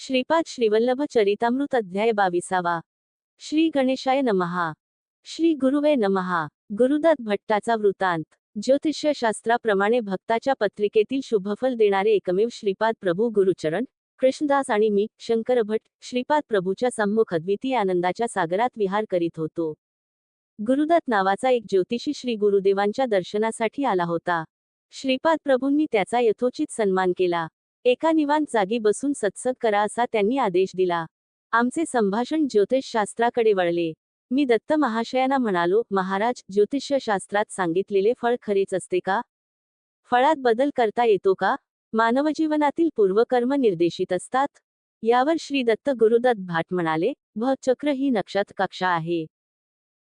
श्रीपाद श्रीवल्लभ चरितामृत अध्याय बाविसावा. श्री गणेशाय नमहा. श्री गुरुवे नमहा. गुरुदत्त भट्टाचा वृत्तांत. ज्योतिषशास्त्राप्रमाणे भक्ताच्या पत्रिकेतील शुभफल देणारे एकमेव श्रीपाद प्रभू गुरुचरण कृष्णदास आणि मी शंकर भट श्रीपाद प्रभूच्या सम्मुख अद्वितीय आनंदाच्या सागरात विहार करीत होतो. गुरुदत्त नावाचा एक ज्योतिषी श्री गुरुदेवांच्या दर्शनासाठी आला होता. श्रीपाद प्रभूंनी त्याचा यथोचित सन्मान केला. एका निवांत जागी बसून सत्संग करा असा त्यांनी आदेश दिला. आमचे संभाषण ज्योतिषशास्त्राकडे वळले. मी दत्त महाशयांना म्हणालो महाराज ज्योतिषशास्त्रात सांगितलेले फळ खरेच असते का? फळात बदल करता येतो का? मानवजीवनातील पूर्वकर्म निर्देशित असतात? यावर श्री दत्त गुरुदत्त भाट म्हणाले भ चक्र ही नक्षत्र कक्षा आहे.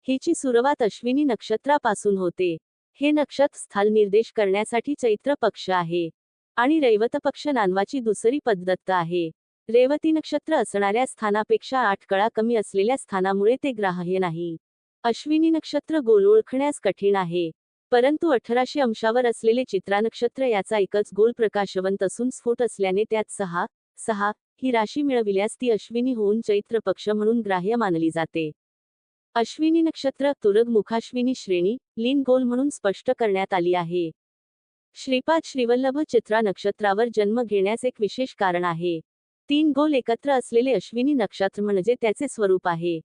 हिची सुरुवात अश्विनी नक्षत्रापासून होते. हे नक्षत्र स्थल निर्देश करण्यासाठी चैत्र पक्ष आहे. आणि रैवतपक्ष नानवाची दुसरी पद्धत आहे. रेवती नक्षत्र असणाऱ्या स्थानापेक्षा आठ कळा कमी असलेल्या स्थानामुळे ते ग्राह्य नाही. अश्विनी नक्षत्र गोल ओळखण्यास कठीण आहे. परंतु अठराशे अंशावर असलेले चित्रा नक्षत्र याचा एकच गोल प्रकाशवंत असून स्फोट असल्याने त्यात सहा सहा ही राशी मिळविल्यास ती अश्विनी होऊन चैत्र पक्ष म्हणून ग्राह्य मानली जाते. अश्विनी नक्षत्र तुरग मुखाश्विनी श्रेणी लीन गोल म्हणून स्पष्ट करण्यात आली आहे. श्रीपाद श्रीवल्लभ चित्रा नक्षत्रावर जन्म घेण्यास एक विशेष कारण आहे. तीन गोल एकत्र असलेले अश्विनी नक्षत्र म्हणजे त्याचे स्वरूप आहे.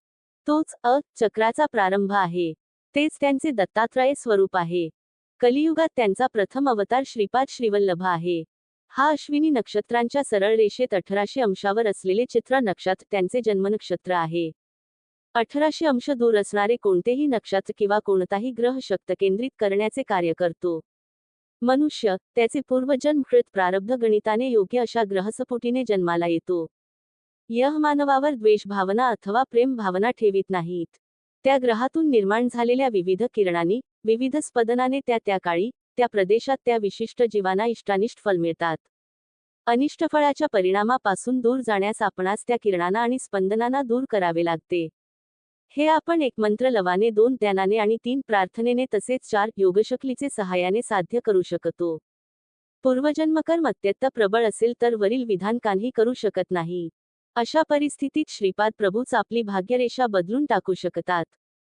तोच अ चक्राचा प्रारंभ आहे. तेच त्यांचे दत्तात्रय स्वरूप आहे. कलियुगात त्यांचा प्रथम अवतार श्रीपाद श्रीवल्लभ आहे. हा अश्विनी नक्षत्रांच्या सरळ रेषेत अठराशे अंशावर असलेले चित्रा नक्षत्र त्यांचे जन्मनक्षत्र आहे. अठराशे अंश दूर असणारे कोणतेही नक्षत्र किंवा कोणताही ग्रह शक्त केंद्रित करण्याचे कार्य करतो. मनुष्य त्याचे पूर्वजन्मकृत प्रारब्ध गणिताने योग्य अशा ग्रहसपोटीने जन्माला येतो. यह मानवावर द्वेष भावना अथवा प्रेम भावना ठेवीत नाहीत. त्या ग्रहातून निर्माण झालेल्या विविध किरणांनी विविध स्पदनाने त्या त्या काळी त्या प्रदेशात त्या विशिष्ट जीवांना इष्टानिष्ट फल मिळतात. अनिष्ट फळाच्या परिणामापासून दूर जाण्यास आपणास त्या किरणांना आणि स्पंदनांना दूर करावे लागते. हे आपण एक मंत्र लवाने दोन ध्यानाने आणि तीन प्रार्थनेने तसेच चार योगशक्लीचे सहाय्याने साध्य करू शकतो. पूर्वजन्मकर्म अत्यंत प्रबळ असेल तर वरील विधान काही करू शकत नाही. अशा परिस्थितीत श्रीपाद प्रभूच आपली भाग्यरेषा बदलून टाकू शकतात.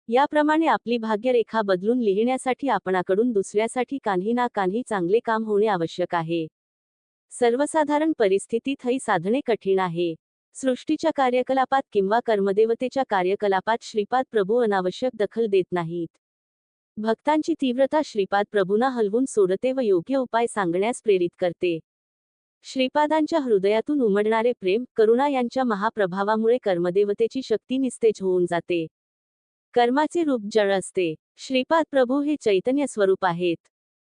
याप्रमाणे आपली भाग्यरेखा बदलून लिहिण्यासाठी आपणाकडून दुसऱ्यासाठी कान्ही ना कान्ही चांगले काम होणे आवश्यक आहे. सर्वसाधारण परिस्थितीत ही साधणे कठीण आहे. सृष्टीच्या कार्यकलापात किंवा कर्मदेवतेच्या कार्यकलापात श्रीपाद प्रभू अनावश्यक दखल देत नाहीत. भक्तांची तीव्रता श्रीपाद प्रभूंना हलवून सोडते व योग्य उपाय सांगण्यास प्रेरित करते. श्रीपादांच्या हृदयातून उमडणारे प्रेम करुणा यांच्या महाप्रभावामुळे कर्मदेवतेची शक्ती निस्तेज होऊन जाते. कर्माचे रूप जळ असते. श्रीपाद प्रभू हे चैतन्य स्वरूप आहेत.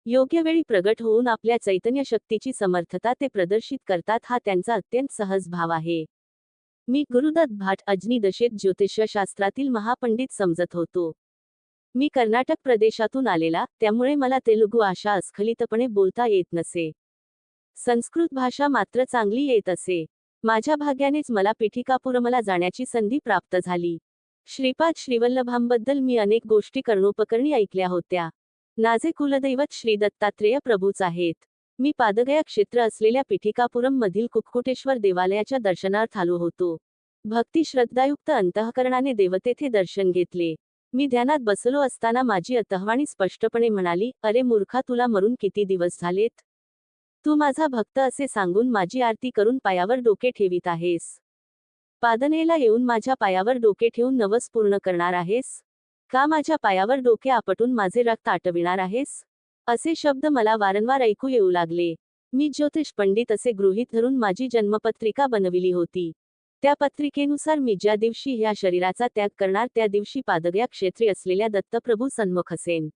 योग्य वेळी प्रगट होऊन आपल्या चैतन्य शक्तीची समर्थता ते प्रदर्शित करतात हा त्यांचा अत्यंत सहज भाव आहे. मी गुरुदत्त भाट अजनी दशेत ज्योतिषशास्त्रातील महापंडित समजत होतो. मी कर्नाटक प्रदेशातून आलेला त्यामुळे मला तेलुगू आशा अस्खलितपणे बोलता येत नसे. संस्कृत भाषा मात्र चांगली येत असे. माझ्या भाग्यानेच मला पिठिकापुरमला जाण्याची संधी प्राप्त झाली. श्रीपाद श्रीवल्लभांबद्दल मी अनेक गोष्टी कर्णोपकरणी ऐकल्या होत्या. नाझे कुलदैवत श्री दत्तात्रेय प्रभूच आहेत. मी पादगया क्षेत्र असलेल्या पिठिकापुरम मधील कुक्कुटेश्वर देवालयाच्या दर्शनार्थ आलो होतो. भक्ती श्रद्धायुक्त अंतःकरणाने देवतेथे दर्शन घेतले. मी ध्यानात बसलो असताना माझी अतहवाणी स्पष्टपणे म्हणाली अरे मूर्खा तुला मरून किती दिवस झालेत? तू माझा भक्त असे सांगून माझी आरती करून पायावर डोके ठेवीत आहेस. पादनेला येऊन माझ्या पायावर डोके ठेवून नवस पूर्ण करणार आहेस? का माझ्या पायावर डोके आपटून माझे रक्त आटविणार आहेस? असे शब्द मला वारंवार ऐकू येऊ लागले. मी ज्योतिष पंडित असे गृहीत धरून माझी जन्मपत्रिका बनविली होती. त्या पत्रिकेनुसार मी ज्या दिवशी ह्या शरीराचा त्याग करणार त्या दिवशी पादग्या क्षेत्री असलेल्या दत्तप्रभू सन्मुख असेन.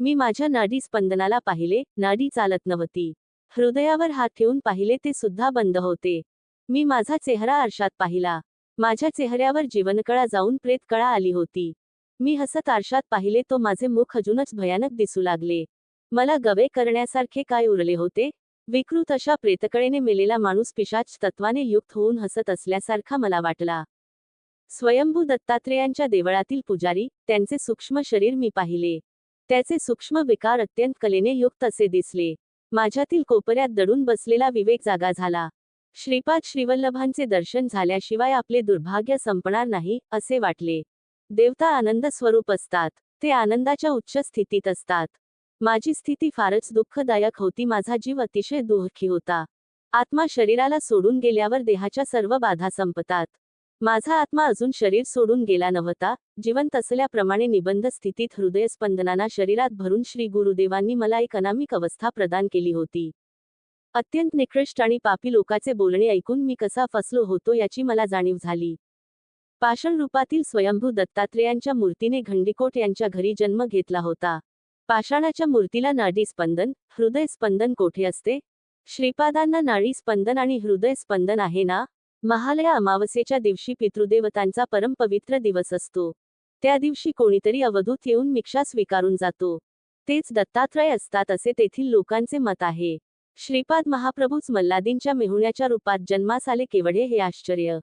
मी माझ्या नाडी स्पंदनाला पाहिले नाडी चालत नव्हती. हृदयावर हात ठेवून पाहिले ते सुद्धा बंद होते. मी माझा चेहरा आरशात पाहिला. माझ्या चेहऱ्यावर जीवनकळा जाऊन प्रेतकळा आली होती. मी हसत आरशात पाहिले तो माझे मुख अजूनच भयानक दिसू लागले. मला गवे करण्यासारखे काय उरले होते? विकृत अशा प्रेतकळेने मेलेला माणूस पिशाच तत्वाने युक्त होऊन हसत असल्यासारखा मला वाटला. स्वयंभू दत्तात्रेयांच्या देवळातील पुजारी त्यांचे सूक्ष्म शरीर मी पाहिले. त्याचे सूक्ष्म विकार अत्यंत कलेने युक्त असे दिसले. माझ्यातील कोपऱ्यात दडून बसलेला विवेक जागा झाला. श्रीपाद श्रीवल्लभांचे दर्शन झाल्याशिवाय आपले दुर्भाग्य संपणार नाही असे वाटले. देवता आनंद स्वरूप असतात. ते आनंदाच्या उच्च स्थितीत असतात. माझी स्थिती फारच दुःखदायक होती. माझा जीव अतिशय दुःखी होता. आत्मा शरीराला सोडून गेल्यावर देहाच्या सर्व बाधा संपतात. माझा आत्मा अजून शरीर सोडून गेला नव्हता. जिवंत असल्याप्रमाणे निबंध स्थितीत हृदयस्पंदनाना शरीरात भरून श्री गुरुदेवांनी मला एक अनामिक अवस्था प्रदान केली होती. अत्यंत निकृष्ट आणि पापी लोकाचे बोलणे ऐकून मी कसा फसलो होतो याची मला जाणीव झाली. पाषाण रूपातील स्वयंभू दत्तात्रेयांच्या मूर्तीने घंडिकोट यांच्या घरी जन्म घेतला होता. पाषाणाच्या मूर्तीला नाडी स्पंदन हृदय स्पंदन कोठे असते? श्रीपादांना नाडी स्पंदन आणि हृदय स्पंदन आहे ना? महालया अमावस्येच्या दिवशी पितृदेवतांचा परमपवित्र दिवस असतो. त्या दिवशी कोणीतरी अवधूत येऊन मिक्षा स्वीकारून जातो. तेच दत्तात्रय असतात असे तेथील लोकांचे मत आहे. श्रीपाद महाप्रभूच मल्लादींच्या मेहुण्याच्या रूपात जन्मास आले केवढे हे आश्चर्य.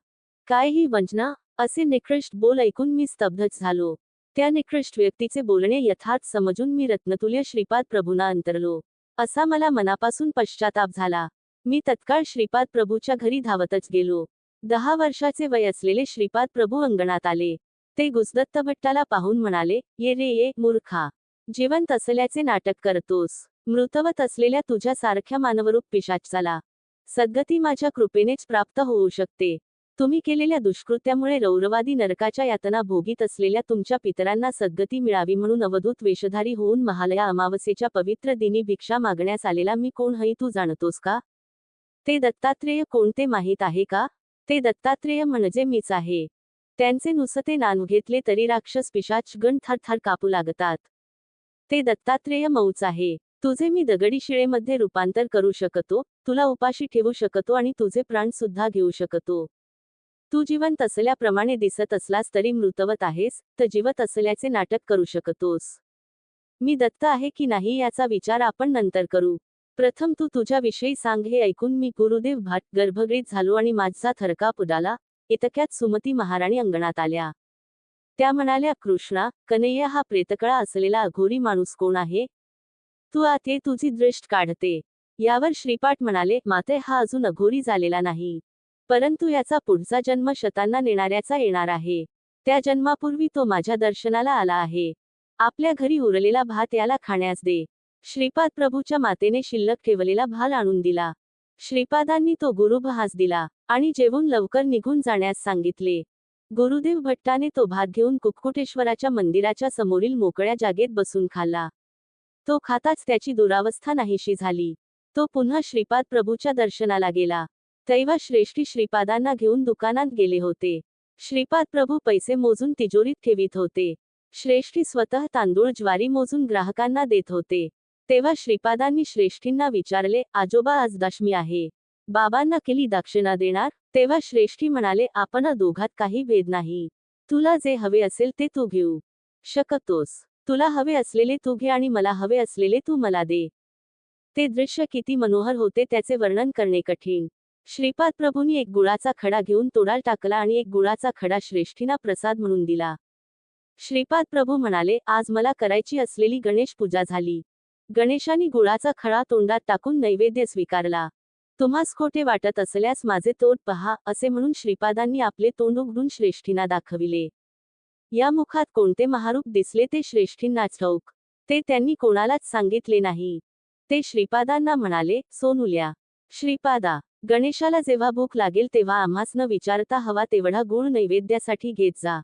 काय ही वंचना? असे निकृष्ट बोल ऐकून मी स्तब्धच झालो. त्या निकृष्ट व्यक्तीचे बोलणे यथार्थ समजून मी रत्नतुल्य श्रीपाद प्रभूंना अंतरलो. असा मला मनापासून पश्चाताप झाला. मी तत्काळ श्रीपाद प्रभूच्या घरी धावतच गेलो. दहा वर्षाचे वय असलेले श्रीपाद प्रभू अंगणात आले. ते गुजदत्त भट्टाला पाहून म्हणाले ये रे ये मूर्खा. जिवंत असल्याचे नाटक करतोस. मृतवत असलेल्या तुझ्या सारख्या मानवरूप पिशाचाला सद्गती माझ्या कृपेनेच प्राप्त होऊ शकते. तुम्ही केलेल्या दुष्कृत्यामुळे रौरवादी नरकाच्या यातना भोगीत असलेल्या तुमच्या पितरांना सद्गती मिळावी म्हणून अवधूत वेषधारी होऊन महालया अमावस्येच्या पवित्र दिनी भिक्षा मागण्यास आलेला मी कोण हई तू जाणतोस का? ते दत्तात्रेय कोणते माहीत आहे का? ते दत्तात्रेय म्हणजे मीच आहे. त्यांचे नुसते नान घेतले तरी राक्षस पिशाच गण थरथर कापू लागतात. ते दत्तात्रेय मऊच आहे. तुझे मी दगडी शिळेमध्ये रूपांतर करू शकतो तुला उपाशी ठेवू शकतो आणि तुझे प्राण सुद्धा घेऊ शकतो. तू जिवंत असल्याप्रमाणे दिसत असलास तरी मृतवत आहेस तर जिवत असल्याचे नाटक करू शकतोस. मी दत्त आहे की नाही याचा विचार आपण नंतर करू. प्रथम तू तुझ्याविषयी सांग हे ऐकून मी गुरुदेव भाट गर्भगृहीत झालो आणि माझा थरकाप उडाला. इतक्यात सुमती महाराणी अंगणात आल्या. त्या म्हणाल्या कृष्णा कनैया हा प्रेतकळा असलेला अघोरी माणूस कोण आहे? तू आते तुझी दृष्ट काढते. यावर श्रीपाठ म्हणाले माते हा अजून अघोरी झालेला नाही. परंतु याचा पुढचा जन्म शतांना नेणाऱ्याचा येणार आहे. त्या जन्मापूर्वी तो माझ्या दर्शनाला आला आहे. आपल्या घरी उरलेला भात याला खाण्यास दे. श्रीपाद प्रभूच्या मातेने शिल्लक ठेवलेला भाल आणून दिला. श्रीपादांनी तो गुरुभहास दिला आणि जेवून लवकर निघून जाण्यास सांगितले. गुरुदेव भट्टाने तो भात घेऊन कुक्कुटेश्वराच्या मंदिराच्या समोरील मोकळ्या जागेत बसून खाल्ला. तो खाताच त्याची दुरावस्था नाहीशी झाली. तो पुन्हा श्रीपाद प्रभूच्या दर्शनाला गेला. तेव्हा श्रेष्ठी श्रीपादांना घेऊन दुकानात गेले होते. श्रीपाद प्रभू पैसे मोजून तिजोरीत ठेवीत होते. श्रेष्ठी स्वतः तांदूळ ज्वारी मोजून ग्राहकांना देत होते. तेव्हा श्रीपादांनी श्रेष्ठींना विचारले आजोबा आज दशमी आहे. बाबांना केली दक्षिणा देणार? तेव्हा श्रेष्ठी म्हणाले आपण दोघात काही भेद नाही. तुला जे हवे असेल ते तू घेऊ. शकतोस. तुला हवे असलेले तू घे आणि मला हवे असलेले तू मला दे. ते दृश्य किती मनोहर होते त्याचे वर्णन करणे कठीण. श्रीपाद प्रभूंनी एक गुळाचा खडा घेऊन तोडाल टाकला आणि एक गुळाचा खडा श्रेष्ठीना प्रसाद म्हणून दिला. श्रीपाद प्रभू म्हणाले आज मला करायची असलेली गणेश पूजा झाली. गणेशानी गुळाचा खडा तोंडात टाकून नैवेद्य स्वीकारला. तुम्हास खोटे वाटत असल्यास माझे तोंड पहा असे म्हणून श्रीपादांनी आपले तोंड उघडून श्रेष्ठींना दाखविले. या मुखात कोणते महारूप दिसले ते श्रेष्ठींनाच ठाऊक. ते त्यांनी कोणालाच सांगितले नाही. ते श्रीपादांना म्हणाले सोनुल्या श्रीपादा गणेशाला जेव्हा भूक लागेल तेव्हा आम्हास न विचारता हवा तेवढा गुळ नैवेद्यासाठी घेत जा.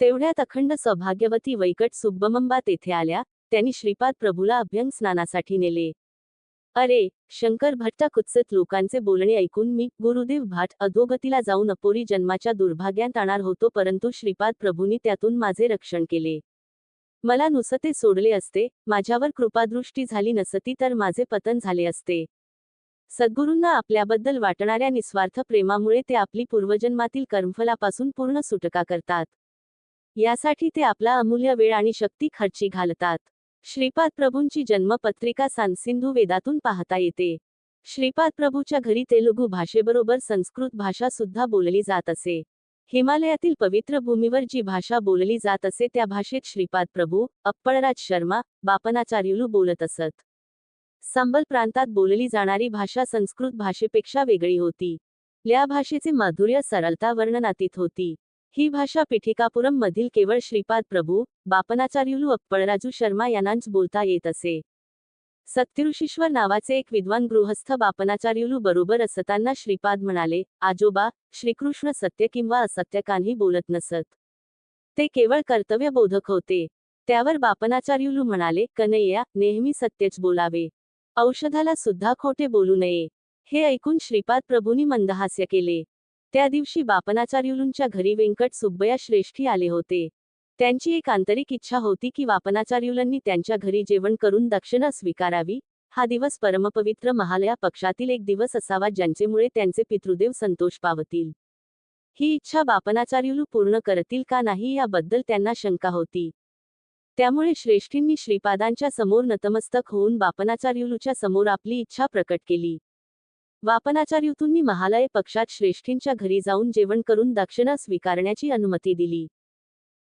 तेवढ्यात अखंड सौभाग्यवती वैकट सुब्बमंबा तेथे आल्या त्यांनी श्रीपाद प्रभूला अभ्यंग स्नानासाठी नेले. अरे शंकर भट्ट कुत्सित लोकांचे बोलणे ऐकून मी गुरुदेव भाट अधोगतीला जाऊन अपोरी जन्माच्या दुर्भाग्यात आणणार होतो परंतु श्रीपाद प्रभूंनी त्यातून माझे रक्षण केले. मला नुसते सोडले असते माझ्यावर कृपादृष्टी झाली नसती तर माझे पतन झाले असते. सद्गुरूंना आपल्याबद्दल वाटणाऱ्या निस्वार्थ प्रेमामुळे ते आपली पूर्वजन्मातील कर्मफलापासून पूर्ण सुटका करतात. यासाठी ते आपला अमूल्य वेळ आणि शक्ती खर्ची घालतात. श्रीपाद प्रभूंची जन्मपत्रिका सांसिंधू वेदातून पाहता येते. श्रीपाद प्रभूच्या घरी तेलुगू भाषेबरोबर संस्कृत भाषा सुद्धा बोलली जात असे. हिमालयातील पवित्र भूमीवर जी भाषा बोलली जात असे त्या भाषेत श्रीपाद प्रभू अप्पळराज शर्मा बापनाचार्युलू बोलत असत. सांबल प्रांतात बोलली जाणारी भाषा संस्कृत भाषेपेक्षा वेगळी होती. या भाषेचे माधुर्य सरलता वर्णनातीत होती. ही भाषा पिठिकापुरम मधील केवळ श्रीपाद प्रभू बापनाचार्युलू अप्पळराजू शर्मा यांनाच बोलता येत असे. सत्यऋषीश्वर नावाचे एक विद्वान गृहस्थ बापनाचार्युलू बरोबर असताना श्रीपाद म्हणाले आजोबा श्रीकृष्ण सत्य किंवा असत्य कान्ही बोलत नसत. ते केवळ कर्तव्यबोधक होते. त्यावर बापनाचार्युलू म्हणाले कनय्या नेहमी सत्यच बोलावे. औषधाला सुद्धा खोटे बोलू नये. हे ऐकून श्रीपाद प्रभूंनी मंदहास्य केले. त्या दिवशी बापनाचार्युलूंच्या घरी व्यंकट सुब्बया श्रेष्ठी आले होते. त्यांची एक आंतरिक इच्छा होती की वापनाचार्युलांनी त्यांच्या घरी जेवण करून दक्षिणा स्वीकारावी. हा दिवस परमपवित्र महालया पक्षातील एक दिवस असावा ज्यांचेमुळे त्यांचे पितृदेव संतोष पावतील. ही इच्छा बापनाचार्युलू पूर्ण करतील का नाही याबद्दल त्यांना शंका होती. त्यामुळे श्रेष्ठींनी श्रीपादांच्या समोर नतमस्तक होऊन बापनाचार्युलूच्या समोर आपली इच्छा प्रकट केली. वापनाचार्युतूंनी महालय पक्षात श्रेष्ठींच्या घरी जाऊन जेवण करून दक्षिणा स्वीकारण्याची अनुमती दिली.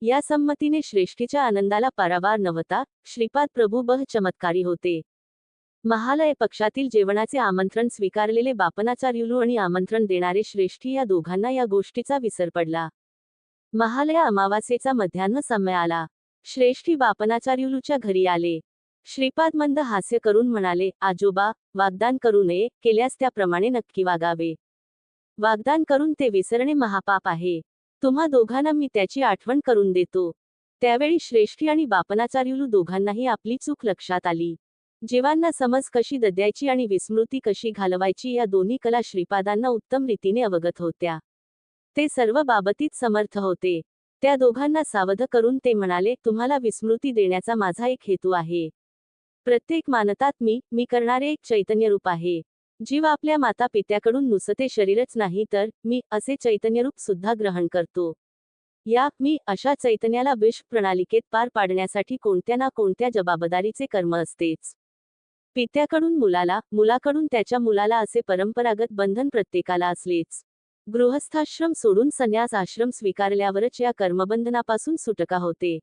या संमतीने श्रेष्ठीच्या आनंदाला पारावार नव्हता श्रीपाद प्रभू बह चमत्कारी होते. महालय पक्षातील जेवणाचे आमंत्रण स्वीकारलेले बापनाचार्युलू आणि आमंत्रण देणारे श्रेष्ठी या दोघांना या गोष्टीचा विसर पडला. महालया अमावास्येचा मध्यान्ह समय आला. श्रेष्ठी बापनाचार्युलूच्या घरी आले. श्रीपाद मंद हास्य करून म्हणाले आजोबा वागदान करू नये केल्यास त्याप्रमाणे नक्की वागावे. वागदान करून ते विसरणे महापाप आहे. तुम्हा दोघांना मी त्याची आठवण करून देतो. त्यावेळी श्रेष्ठी आणि बापनाचार्युलू दोघांनाही आपली चूक लक्षात आली. जीवांना समज कशी दद्यायची आणि विस्मृती कशी घालवायची या दोन्ही कला श्रीपादांना उत्तम रीतीने अवगत होत्या. ते सर्व बाबतीत समर्थ होते. त्या दोघांना सावध करून ते म्हणाले तुम्हाला विस्मृती देण्याचा माझा एक हेतू आहे. प्रत्येक मानतात मी मी करणारे एक चैतन्यरूप आहे. जीव आपल्या माता पित्याकडून नुसते शरीरच नाही तर मी असे चैतन्यरूप सुद्धा ग्रहण करतो. या मी अशा चैतन्याला विश्व प्रणालिकेत पार पाडण्यासाठी कोणत्या ना कोणत्या जबाबदारीचे कर्म असतेच. पित्याकडून मुलाला मुलाकडून त्याच्या मुलाला असे परंपरागत बंधन प्रत्येकाला असलेच. गृहस्थाश्रम सोडून संन्यास आश्रम स्वीकारल्यावरच या कर्मबंधनापासून सुटका होते.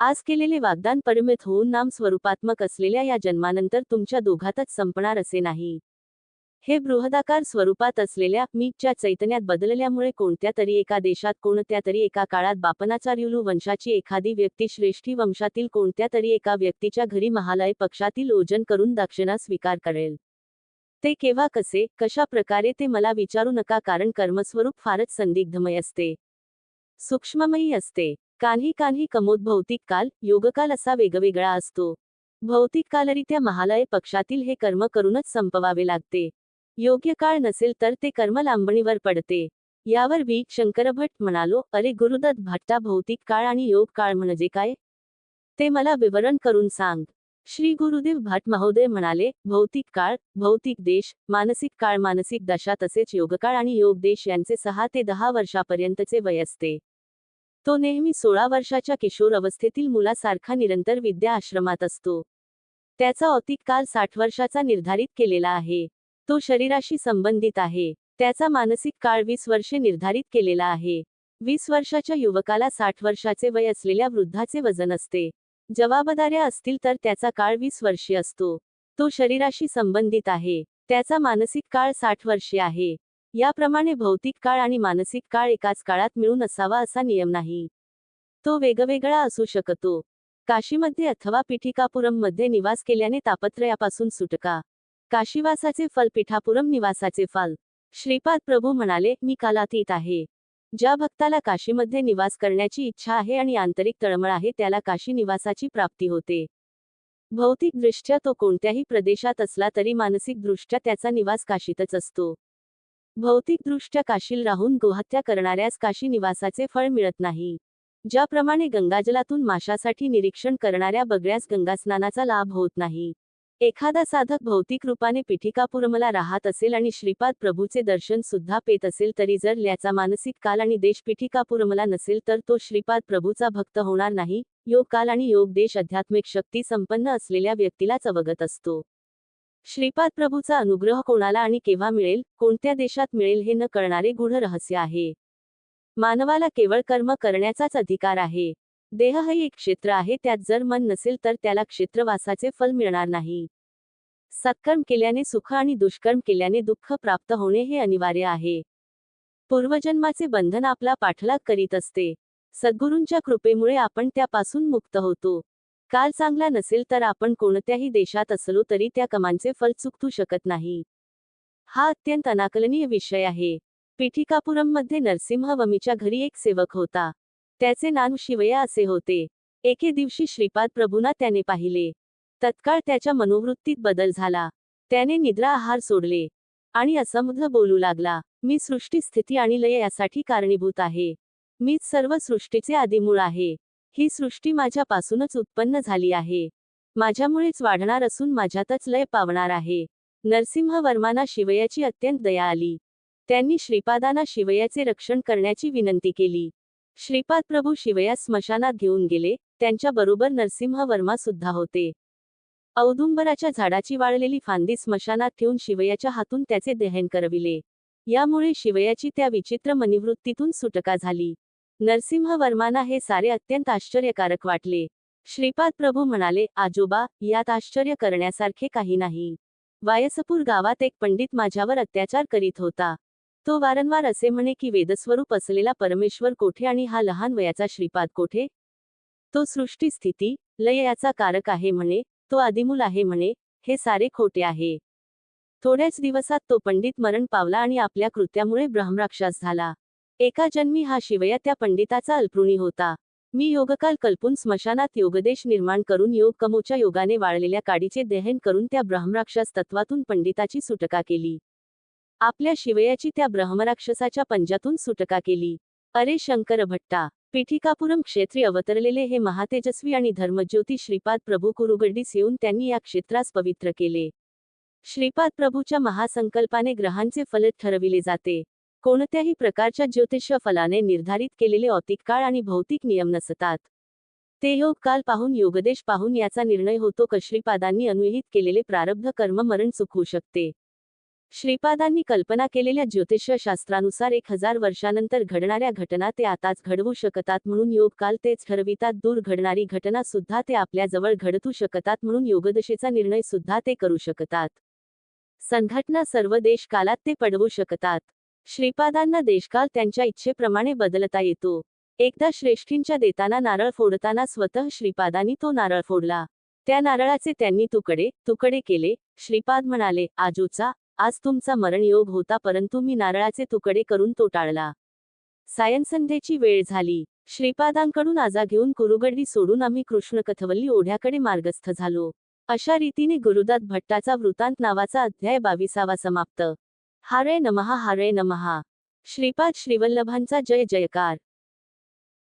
आज केलेले वागदान परिमित होऊन नाम स्वरूपात्मक असलेल्या या जन्मानंतर तुमच्या दोघातच संपणार असे नाही. हे बृहदाकार स्वरूपात असलेल्या मीच्या चैतन्यात बदलल्यामुळे कोणत्या तरी एका देशात कोणत्या तरी एका काळात बापनाचार्युलू वंशाची एखादी व्यक्ती श्रेष्ठी वंशातील कोणत्या तरी एका व्यक्तीच्या घरी महालय पक्षातील ओजन करून दक्षिणा स्वीकार करेल. ते केव्हा कसे कशा प्रकारे ते मला विचारू नका कारण कर्मस्वरूप फारच संदिग्धमय असते. सूक्ष्ममयी असते. कान्ही कान्ही कमोद भौतिक काल योगकाल असा वेगवेगळा असतो. भौतिक कालरित्या महालय पक्षातील हे कर्म करूनच संपवावे लागते. योग्य काळ नसेल तर ते कर्म लांबणीवर पडते. यावर बी शंकरभट म्हणालो अरे गुरुदत्त भट्टा भौतिक काळ आणि योग काळ म्हणजे काय? ते मला विवरण करून सांग. श्री गुरुदेव भट महोदय म्हणाले भौतिक काळ भौतिक देश मानसिक काळ मानसिक दशा तसेच योगकाळ आणि योग देश यांचे सहा ते दहा वर्षापर्यंतचे वय असते. तो नेहमी सोळा वर्षाच्या किशोर अवस्थेतील मुलासारखा निरंतर विद्या आश्रमात असतो. त्याचा औतिक काल साठ वर्षाचा निर्धारित केलेला आहे. तो शरीराशी संबंधित आहे. त्याचा मानसिक काळ वीस वर्षे निर्धारित केलेला आहे. वीस वर्षाच्या युवकाला साठ वर्षाचे वय असलेल्या वृद्धाचे वजन असते. जबाबदाऱ्या असतील तर त्याचा काळ वीस वर्षे असतो. तो शरीराशी संबंधित आहे. त्याचा मानसिक काळ साठ वर्षे आहे. याप्रमाणे भौतिक काळ आणि मानसिक काळ एकाच काळात मिळून असावा असा नियम नाही. तो वेगवेगळा असू शकतो. काशीमध्ये अथवा पिठिकापुरममध्ये निवास केल्याने तापत्रयापासून सुटका. काशीवासाचे फल पिठापुरम निवासाचे फल. श्रीपाद प्रभू म्हणाले मी कालातीत आहे. ज्या भक्ताला काशीमध्ये निवास करण्याची इच्छा आहे आणि आंतरिक तळमळ आहे त्याला काशी निवासाची प्राप्ती होते. भौतिकदृष्ट्या तो कोणत्याही प्रदेशात असला तरी मानसिकदृष्ट्या त्याचा निवास काशीतच असतो. भौतिकदृष्ट्या काशील राहून गोहत्या करणाऱ्यास काशी निवासाचे फळ मिळत नाही. ज्याप्रमाणे गंगाजलातून माशासाठी निरीक्षण करणाऱ्या बगड्यास गंगास्नानाचा लाभ होत नाही. एखादा साधक भौतिक रूपाने पिठिकापुरमला राहत असेल आणि श्रीपाद प्रभूचे दर्शन सुद्धा पेत असेल तरी जर याचा मानसिक काल आणि देश पिठिकापुरमला नसेल तर तो श्रीपाद प्रभूचा भक्त होणार नाही योग काल आणि योग देश आध्यात्मिक शक्ती संपन्न असलेल्या व्यक्तीलाच अवगत असतो. श्रीपाद प्रभूचा अनुग्रह कोणाला आणि केव्हा मिळेल कोणत्या देशात मिळेल हे न कळणारे गूढ रहस्य आहे. मानवाला केवळ कर्म करण्याचाच अधिकार आहे. देह हे एक क्षेत्र आहे त्यात जर मन नसेल तर त्याला क्षेत्रवासाचे फल मिळणार नाही. सत्कर्म केल्याने सुख आणि दुष्कर्म केल्याने दुःख प्राप्त होणे हे अनिवार्य आहे. पूर्वजन्माचे बंधन आपला पाठलाग करीत असते. सद्गुरूंच्या कृपेमुळे आपण त्यापासून मुक्त होतो. काल चांगला नसेल तर आपण कोणत्याही देशात असलो तरी त्या कमांचे फल चुकतू शकत नाही. हा अत्यंत अनाकलनीय विषय आहे. पिठिकापुरममध्ये नरसिंहवमीच्या घरी एक सेवक होता. त्याचे नाव शिवया असे होते. एके दिवशी श्रीपाद प्रभूंना त्याने पाहिले. तत्काळ त्याच्या मनोवृत्तीत बदल झाला. त्याने निद्रा आहार सोडले. आणि असमध बोलू लागला मी सृष्टी स्थिती आणि लय यासाठी कारणीभूत आहे. मीच सर्व सृष्टीचे आदिमूळ आहे. ही सृष्टी माझ्यापासूनच उत्पन्न झाली आहे. माझ्यामुळेच वाढणार असून माझ्यातच लय पावणार आहे. नरसिंह वर्मांना शिवयाची अत्यंत दया आली. त्यांनी श्रीपादांना शिवयाचे रक्षण करण्याची विनंती केली. श्रीपाद प्रभू शिवयास स्मशानात घेऊन गेले त्यांच्याबरोबर नरसिंह वर्मा सुद्धा होते. औदुंबराच्या झाडाची वाळलेली फांदी स्मशानात ठेवून शिवयाच्या हातून त्याचे दहन करविले. यामुळे शिवयाची त्या विचित्र मनिवृत्तीतून सुटका झाली. नरसिंह वर्मांना हे सारे अत्यंत आश्चर्यकारक वाटले. श्रीपाद प्रभू म्हणाले आजोबा यात आश्चर्य करण्यासारखे काही नाही. वायसपूर गावात एक पंडित माझ्यावर अत्याचार करीत होता. तो वारंवार असे म्हणे की वेदस्वरूप असलेला परमेश्वर कोठे आणि हा लहान वयाचा श्रीपाद कोठे? तो सृष्टी स्थिती लय याचा कारक आहे म्हणे तो आदिमूल आहे म्हणे हे सारे खोटे आहे. थोड्याच दिवसात तो पंडित मरण पावला आणि आपल्या कृत्यामुळे ब्रह्मराक्षास झाला. एका जन्मी हा शिवया त्या पंडिताचा अल्पृणी होता. मी योगकाल कल्पून स्मशानात योगदेश निर्माण करून योग कमोच्या योगाने वाळलेल्या काडीचे दहन करून त्या ब्रह्मराक्षस तत्वातून पंडिताची सुटका केली. आपल्या शिवयाची त्या ब्रह्मराक्षसाच्या पंजातून सुटका केली. अरे शंकर भट्टा पिठिकापुरम क्षेत्री अवतरलेले हे महातेजस्वी आणि धर्मज्योती श्रीपाद प्रभू कुरुगड्डीस येऊन त्यांनी या क्षेत्रास पवित्र केले. श्रीपाद प्रभूच्या महासंकल्पाने ग्रहांचे फल ठरविले जाते. कोणत्याही प्रकारच्या ज्योतिष फलाने निर्धारित केलेले औतिक काळ आणि भौतिक नियम नसतात. ते योग काल पाहून योगदेश पाहून याचा निर्णय होतो का श्रीपादांनी अनुहित केलेले प्रारब्ध कर्म मरण चुकवू शकते. श्रीपादांनी कल्पना केलेल्या ज्योतिषशास्त्रानुसार एक हजार वर्षानंतर घडणाऱ्या घटना ते आताच घडवू शकतात म्हणून योगकाल तेच ठरवितात. दूर घडणारी घटना सुद्धा ते आपल्याजवळ घडतू शकतात म्हणून योगदशेचा निर्णय सुद्धा ते करू शकतात. संघटना सर्व देश कालात ते पडवू शकतात. श्रीपादांना देशकाल त्यांच्या इच्छेप्रमाणे बदलता येतो. एकदा श्रेष्ठींच्या देताना नारळ फोडताना स्वतः श्रीपादांनी तो नारळ फोडला. त्या नारळाचे त्यांनी तुकडे तुकडे केले. श्रीपाद म्हणाले आजूचा आज तुमचा मरणयोग होता परंतु मी नारळाचे तुकडे करून तो टाळला. सायनसंध्येची वेळ झाली. श्रीपादांकडून आजा घेऊन कुरुगड्डी सोडून आम्ही कृष्णकथवल्ली ओढ्याकडे मार्गस्थ झालो. अशा रीतीने गुरुदात भट्टाचा वृत्तांत नावाचा अध्याय बावीसावा समाप्त. हारे नमहा हारे नमहा. श्रीपाद श्रीवल्लभांचा जय जयकार.